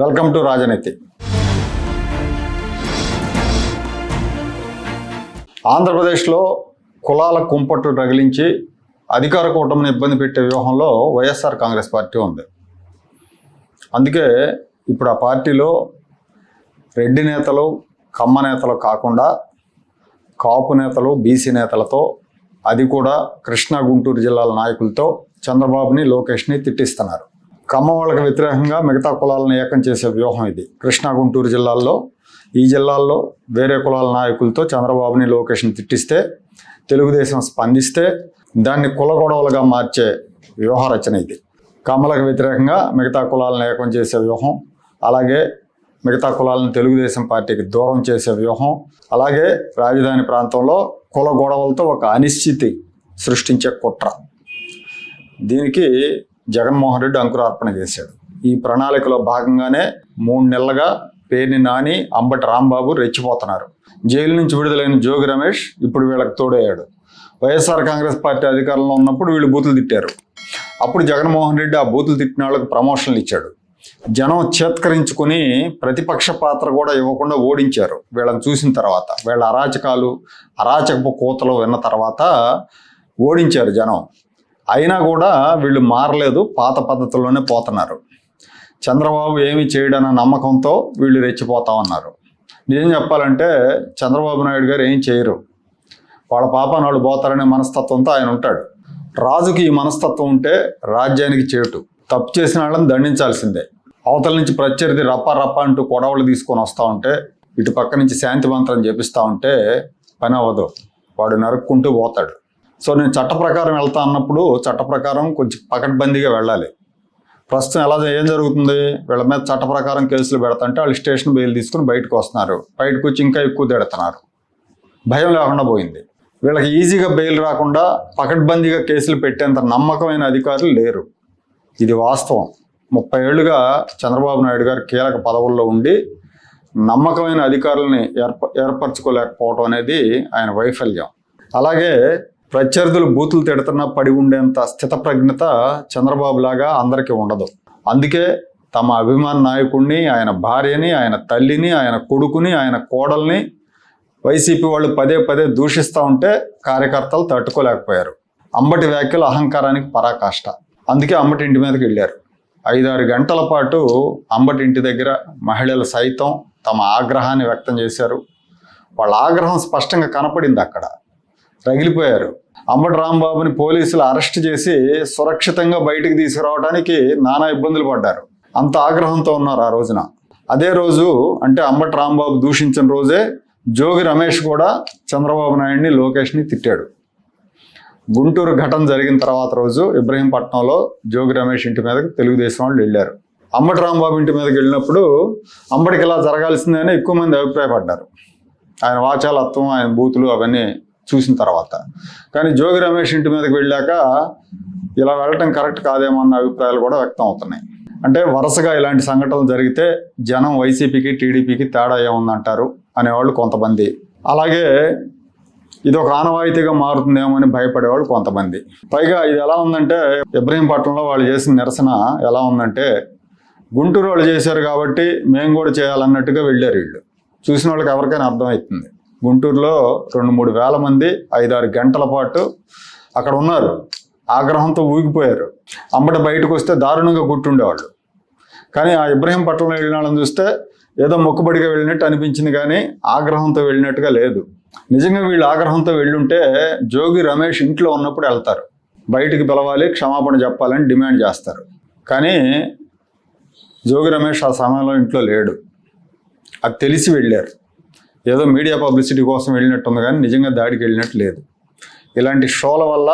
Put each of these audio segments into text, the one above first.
Welcome to రాజనీతి. ఆంధ్రప్రదేశ్లో కులాల కుంపట్టు రగిలించి అధికార కూటమిని ఇబ్బంది పెట్టే వ్యూహంలో వైఎస్ఆర్ కాంగ్రెస్ పార్టీ ఉంది. అందుకే ఇప్పుడు ఆ పార్టీలో రెడ్డి నేతలు కమ్మ నేతలు కాకుండా కాపు నేతలు బీసీ నేతలతో అది కూడా కృష్ణా గుంటూరు జిల్లాల నాయకులతో చంద్రబాబుని లోకేష్ని తిట్టిస్తున్నారు. కమ్మ వాళ్ళకి వ్యతిరేకంగా మిగతా కులాలను ఏకం చేసే వ్యూహం ఇది. కృష్ణా గుంటూరు జిల్లాల్లో ఈ జిల్లాల్లో వేరే కులాల నాయకులతో చంద్రబాబుని లోకేష్ని తిట్టిస్తే తెలుగుదేశం స్పందిస్తే దాన్ని కుల గొడవలుగా మార్చే వ్యూహ రచన ఇది. కమ్మలకు వ్యతిరేకంగా మిగతా కులాలను ఏకం చేసే వ్యూహం అలాగే మిగతా కులాలను తెలుగుదేశం పార్టీకి దూరం చేసే వ్యూహం అలాగే రాజధాని ప్రాంతంలో కుల గొడవలతో ఒక అనిశ్చితి సృష్టించే కుట్ర. దీనికి జగన్మోహన్ రెడ్డి అంకురార్పణ చేశాడు. ఈ ప్రణాళికలో భాగంగానే మూడు నెలలుగా పేర్ని నాని అంబటి రాంబాబు రెచ్చిపోతున్నారు. జైలు నుంచి విడుదలైన జోగి రమేష్ ఇప్పుడు వీళ్ళకి తోడయ్యాడు. వైఎస్ఆర్ కాంగ్రెస్ పార్టీ అధికారంలో ఉన్నప్పుడు వీళ్ళు బూతులు తిట్టారు. అప్పుడు జగన్మోహన్ రెడ్డి ఆ బూతులు తిట్టిన వాళ్ళకి ప్రమోషన్లు ఇచ్చాడు. జనం చేత్కరించుకుని ప్రతిపక్ష పాత్ర కూడా ఇవ్వకుండా ఓడించారు వీళ్ళని చూసిన తర్వాత. వీళ్ళ అరాచకాలు అరాచకపు కోతలు విన్న తర్వాత ఓడించారు జనం. అయినా కూడా వీళ్ళు మారలేదు పాత పద్ధతుల్లోనే పోతున్నారు. చంద్రబాబు ఏమి చేయడన్న నమ్మకంతో వీళ్ళు రెచ్చిపోతా ఉన్నారు. నిజం చెప్పాలంటే చంద్రబాబు నాయుడు గారు ఏం చేయరు. వాళ్ళ పాప వాళ్ళు పోతారనే మనస్తత్వంతో ఆయన ఉంటాడు. రాజుకి ఈ మనస్తత్వం ఉంటే రాజ్యానికి చేటు. తప్పు చేసిన వాళ్ళని దండించాల్సిందే. అవతల నుంచి ప్రత్యర్థి రప్ప రప్ప అంటూ కొడవలు తీసుకొని వస్తూ ఉంటే ఇటు పక్క నుంచి శాంతి మంత్రం చేపిస్తూ ఉంటే పని అవ్వదు. వాడు నరుక్కుంటూ పోతాడు. సో నేను చట్ట ప్రకారం వెళ్తా అన్నప్పుడు చట్ట ప్రకారం కొంచెం పకడ్బందీగా వెళ్ళాలి. ప్రస్తుతం ఎలా ఏం జరుగుతుంది? వీళ్ళ మీద చట్ట ప్రకారం కేసులు పెడతంటే వాళ్ళు స్టేషన్ బెయిల్ తీసుకుని బయటకు వస్తున్నారు. బయటకు వచ్చి ఇంకా ఎక్కువ తిడుతున్నారు. భయం లేకుండా పోయింది. వీళ్ళకి ఈజీగా బెయిల్ రాకుండా పకడ్బందీగా కేసులు పెట్టేంత నమ్మకమైన అధికారులు లేరు. ఇది వాస్తవం. ముప్పై ఏళ్ళుగా చంద్రబాబు నాయుడు గారు కీలక పదవుల్లో ఉండి నమ్మకమైన అధికారులని ఏర్ప ఏర్పరచుకోలేకపోవడం అనేది ఆయన వైఫల్యం. అలాగే ప్రత్యర్థులు బూతులు తిడుతున్నా పడి ఉండేంత స్థితప్రజ్ఞత చంద్రబాబు లాగా అందరికీ ఉండదు. అందుకే తమ అభిమాన నాయకుడిని ఆయన భార్యని ఆయన తల్లిని ఆయన కొడుకుని ఆయన కోడల్ని వైసీపీ వాళ్ళు పదే పదే దూషిస్తూ ఉంటే కార్యకర్తలు తట్టుకోలేకపోయారు. అంబటి వ్యాఖ్యలు అహంకారానికి పరాకాష్ట. అందుకే అంబటి ఇంటి మీదకి వెళ్ళారు. ఐదారు గంటల పాటు అంబటి ఇంటి దగ్గర మహిళలు సైతం తమ ఆగ్రహాన్ని వ్యక్తం చేశారు. వాళ్ళ ఆగ్రహం స్పష్టంగా కనపడింది అక్కడ. రగిలిపోయారు అంబటి రాంబాబుని పోలీసులు అరెస్ట్ చేసి సురక్షితంగా బయటికి తీసుకురావడానికి నానా ఇబ్బందులు పడ్డారు. అంత ఆగ్రహంతో ఉన్నారు ఆ రోజున. అదే రోజు అంటే అంబటి రాంబాబు దూషించిన రోజే జోగి రమేష్ కూడా చంద్రబాబు నాయుడిని లోకేష్ని తిట్టాడు. గుంటూరు ఘటన జరిగిన తర్వాత రోజు ఇబ్రహీంపట్నంలో జోగి రమేష్ ఇంటి మీదకి తెలుగుదేశం వాళ్ళు వెళ్ళారు. అంబటి రాంబాబు ఇంటి మీదకి వెళ్ళినప్పుడు అంబటికి ఇలా జరగాల్సిందే అని ఎక్కువ మంది అభిప్రాయపడ్డారు. ఆయన వాచాలత్వం ఆయన బూతులు అవన్నీ చూసిన తర్వాత. కానీ జోగి రమేష్ ఇంటి మీదకి వెళ్ళాక ఇలా వెళ్ళటం కరెక్ట్ కాదేమో అన్న అభిప్రాయాలు కూడా వ్యక్తం అవుతున్నాయి. అంటే వరుసగా ఇలాంటి సంఘటనలు జరిగితే జనం వైసీపీకి టీడీపీకి తేడా ఏముందంటారు అనేవాళ్ళు కొంతమంది. అలాగే ఇది ఒక ఆనవాయితీగా మారుతుందేమో అని భయపడేవాళ్ళు కొంతమంది. పైగా ఇది ఎలా ఉందంటే ఇబ్రహీంపట్నంలో వాళ్ళు చేసిన నిరసన ఎలా ఉందంటే గుంటూరు వాళ్ళు చేశారు కాబట్టి మేము కూడా చేయాలన్నట్టుగా వెళ్ళారు వీళ్ళు. చూసిన వాళ్ళకి ఎవరికైనా అర్థమవుతుంది. గుంటూరులో రెండు మూడు వేల మంది ఐదారు గంటల పాటు అక్కడ ఉన్నారు. ఆగ్రహంతో ఊగిపోయారు. అంబటి బయటకు వస్తే దారుణంగా గుట్టుండేవాళ్ళు కానీ ఆ ఇబ్రహీంపట్నంలో వెళ్ళిన వాళ్ళని చూస్తే ఏదో మొక్కుబడిగా వెళ్ళినట్టు అనిపించింది కానీ ఆగ్రహంతో వెళ్ళినట్టుగా లేదు. నిజంగా వీళ్ళు ఆగ్రహంతో వెళ్ళుంటే జోగి రమేష్ ఇంట్లో ఉన్నప్పుడు వెళ్తారు. బయటికి పిలవాలి క్షమాపణ చెప్పాలని డిమాండ్ చేస్తారు. కానీ జోగి రమేష్ ఆ సమయంలో ఇంట్లో లేడు. అది తెలిసి వెళ్ళారు. ఏదో మీడియా పబ్లిసిటీ కోసం వెళ్ళినట్టుంది కానీ నిజంగా దాడికి వెళ్ళినట్టు లేదు. ఇలాంటి షోల వల్ల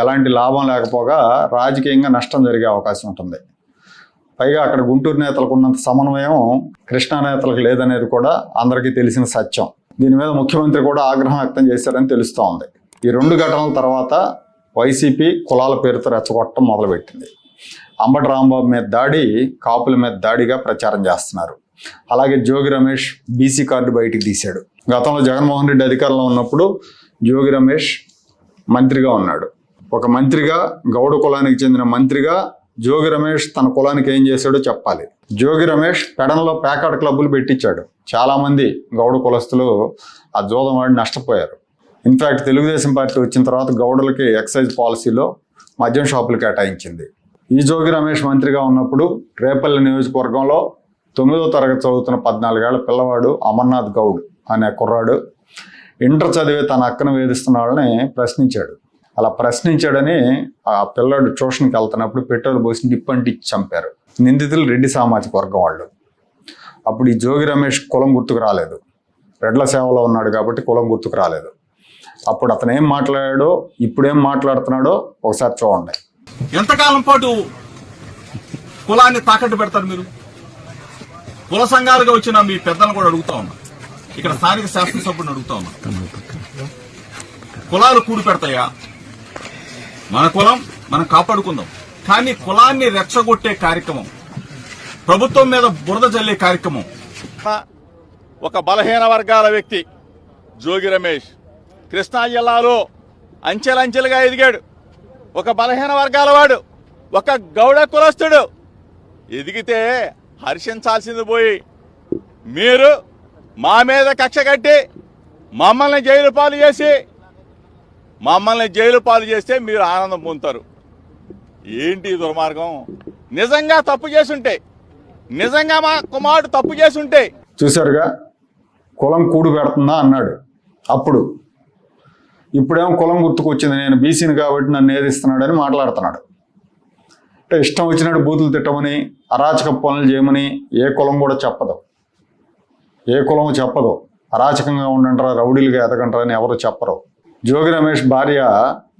ఎలాంటి లాభం లేకపోగా రాజకీయంగా నష్టం జరిగే అవకాశం ఉంటుంది. పైగా అక్కడ గుంటూరు నేతలకు ఉన్నంత సమన్వయం కృష్ణా నేతలకు లేదనేది కూడా అందరికీ తెలిసిన సత్యం. దీని మీద ముఖ్యమంత్రి కూడా ఆగ్రహం వ్యక్తం చేశారని తెలుస్తూ ఉంది ఈ రెండు ఘటనల తర్వాత వైసీపీ కులాల పేరుతో రెచ్చగొట్టడం మొదలుపెట్టింది. అంబటి రాంబాబు మీద దాడి కాపుల మీద దాడిగా ప్రచారం చేస్తున్నారు. అలాగే జోగి రమేష్ బీసీ కార్డు బయటికి తీశాడు. గతంలో జగన్మోహన్ రెడ్డి అధికారంలో ఉన్నప్పుడు జోగి రమేష్ మంత్రిగా ఉన్నాడు. ఒక మంత్రిగా గౌడ కులానికి చెందిన మంత్రిగా జోగి రమేష్ తన కులానికి ఏం చేశాడో చెప్పాలి. జోగి రమేష్ పెడన్లో ప్యాకాట్ క్లబ్బులు పెట్టించాడు. చాలామంది గౌడ కులస్తులు ఆ జోదం వాడి నష్టపోయారు. ఇన్ఫ్యాక్ట్ తెలుగుదేశం పార్టీ వచ్చిన తర్వాత గౌడలకి ఎక్సైజ్ పాలసీలో మద్యం షాపులు కేటాయించింది. ఈ జోగి రమేష్ మంత్రిగా ఉన్నప్పుడు రేపల్లి నియోజకవర్గంలో తొమ్మిదో తరగతి చదువుతున్న పద్నాలుగేళ్ళ పిల్లవాడు అమర్నాథ్ గౌడ్ అనే కుర్రాడు ఇంటర్ చదివే తన అక్కను వేధిస్తున్న వాళ్ళని ప్రశ్నించాడు. అలా ప్రశ్నించాడని ఆ పిల్లాడు ట్యూషన్కి వెళ్తున్నప్పుడు పెట్రోల్ పోసి నిప్పంటి చంపారు. నిందితులు రెడ్డి సామాజిక వర్గం వాళ్ళు. అప్పుడు ఈ జోగి రమేష్ కులం గుర్తుకు రాలేదు. రెడ్ల సేవలో ఉన్నాడు కాబట్టి కులం గుర్తుకు రాలేదు. అప్పుడు అతను ఏం మాట్లాడాడో ఇప్పుడేం మాట్లాడుతున్నాడో ఒకసారి చూడండి. ఎంతకాలం పాటు కులాన్ని తాకట్టు పెడతారు మీరు? కుల సంఘాలుగా వచ్చిన మీ పెద్దలను కూడా అడుగుతా ఉన్నా. ఇక్కడ స్థానిక శాసనసభ్యుని అడుగుతా ఉన్నా. కులాలు కూడి పెడతాయా? మన కులం మనం కాపాడుకుందాం. కానీ కులాన్ని రెచ్చగొట్టే కార్యక్రమం ప్రభుత్వం మీద బురద జల్లే కార్యక్రమం. ఒక బలహీన వర్గాల వ్యక్తి జోగి రమేష్ కృష్ణా జిల్లాలో అంచెలంచెలుగా ఎదిగాడు. ఒక బలహీన వర్గాల వాడు ఒక గౌడ కులస్తుడు. ఎదిగితే హర్షించాల్సింది పోయి మీరు మా మీద కక్ష కట్టి మమ్మల్ని జైలు పాలు చేసి మమ్మల్ని జైలు పాలు చేస్తే మీరు ఆనందం పొందుతారు. ఏంటి దుర్మార్గం? నిజంగా తప్పు చేసుంటే నిజంగా మా కుమారుడు తప్పు చేసుంటే. చూశారుగా కులం కూడు పెడుతుందా అన్నాడు. అప్పుడు ఇప్పుడేమో కులం గుర్తుకొచ్చింది నేను బీసీని కాబట్టి నన్ను ఏదిస్తున్నాడని మాట్లాడుతున్నాడు. అంటే ఇష్టం వచ్చినట్టు బూతులు తిట్టమని అరాచక పనులు చేయమని ఏ కులం కూడా చెప్పదు. ఏ కులం చెప్పదు. అరాచకంగా ఉండంటారా రౌడీలుగా ఎదగంటారా అని ఎవరు చెప్పరు. జోగి రమేష్ భార్య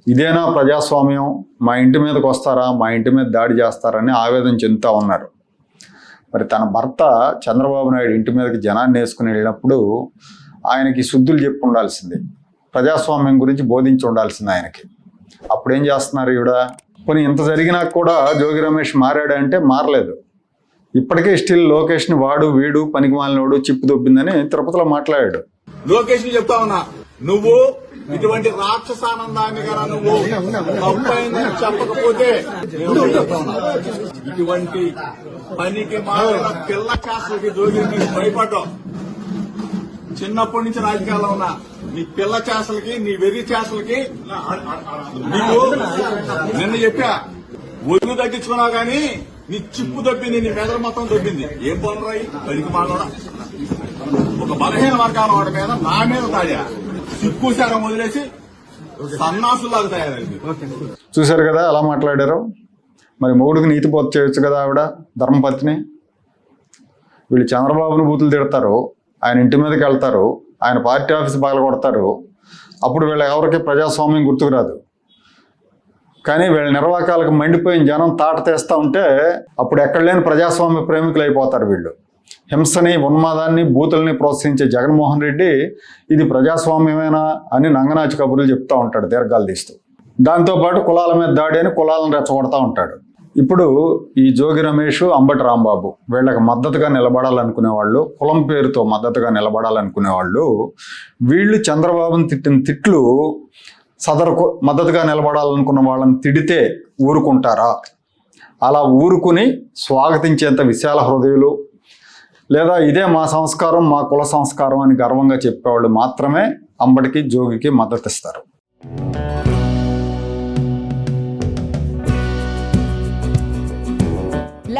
ఇదేనా ప్రజాస్వామ్యం? మా ఇంటి మీదకి వస్తారా? మా ఇంటి మీద దాడి చేస్తారని ఆవేదన చెందుతూ ఉన్నారు. మరి తన భర్త చంద్రబాబు నాయుడు ఇంటి మీదకి జనాన్ని వేసుకుని వెళ్ళినప్పుడు ఆయనకి శుద్ధులు చెప్పి ఉండాల్సింది. ప్రజాస్వామ్యం గురించి బోధించి ఉండాల్సింది ఆయనకి. అప్పుడేం చేస్తున్నారు ఈవిడ? పోనీ ఇంత జరిగినా కూడా జోగి రమేష్ మారాడంటే మారలేదు. ఇప్పటికే స్టిల్ లోకేష్ని వాడు వీడు పనికి మాలినోడు చిప్పు దొబ్బిందని తిరుపతిలో మాట్లాడాడు. లోకేష్ చెప్తా ఉన్నా నువ్వు ఇటువంటి రాక్షసానందాన్ని గల నువ్వు తప్పైందని చెప్పకపోతే చెప్తా ఇటువంటి పనికి మారిన పిల్ల చేస్తలకి జోగి భయపడ్డావు చిన్నప్పటి నుంచి రాజకీయాల్లో ఉన్నా నీ పిల్ల చేసలకి నీ వెర్రి చేసలకి నీకు నిన్న చెప్పా ఒళ్ళు తగ్గించుకున్నావు కానీ నీ చిప్పు దొబ్బింది నీ మెదడు మొత్తం దొబ్బింది. ఏం పనులు పనికి మాలోడా ఒక బలహీన వర్గాల వాడి మీద నా మీద తాడా. సిక్కుశారం వదిలేసి సన్నాసులాగా తయారైంది. చూశారు కదా ఎలా మాట్లాడారు. మరి మొగుడికి నీతి పోత చేయొచ్చు కదా ఆవిడ ధర్మపత్ని? వీళ్ళు చంద్రబాబుని బూతులు తిడతారు. ఆయన ఇంటి మీదకి వెళ్తారు. ఆయన పార్టీ ఆఫీస్ పగల కొడతారు. అప్పుడు వీళ్ళ ఎవరికి ప్రజాస్వామ్యం గుర్తుకురాదు కానీ వీళ్ళ నిర్వాకాలకు మండిపోయిన జనం తాట తీస్తూ ఉంటే అప్పుడు ఎక్కడ లేని ప్రజాస్వామ్య ప్రేమికులు అయిపోతారు వీళ్ళు. హింసని ఉన్మాదాన్ని బూతుల్ని ప్రోత్సహించే జగన్మోహన్ రెడ్డి ఇది ప్రజాస్వామ్యమేనా అని నంగనాచి కబుర్లు చెప్తూ ఉంటాడు దీర్ఘాలు తీస్తూ. దాంతోపాటు కులాల మీద దాడి అని కులాలను రెచ్చగొడతా ఉంటాడు. ఇప్పుడు ఈ జోగి రమేష్ అంబటి రాంబాబు వీళ్ళకి మద్దతుగా నిలబడాలనుకునే వాళ్ళు కులం పేరుతో మద్దతుగా నిలబడాలనుకునే వాళ్ళు వీళ్ళు చంద్రబాబుని తిట్టిన తిట్లు సదరు మద్దతుగా నిలబడాలనుకున్న వాళ్ళని తిడితే ఊరుకుంటారా? అలా ఊరుకుని స్వాగతించేంత విశాల హృదయులు లేదా ఇదే మా సంస్కారం మా కుల సంస్కారం అని గర్వంగా చెప్పేవాళ్ళు మాత్రమే అంబటికి జోగికి మద్దతు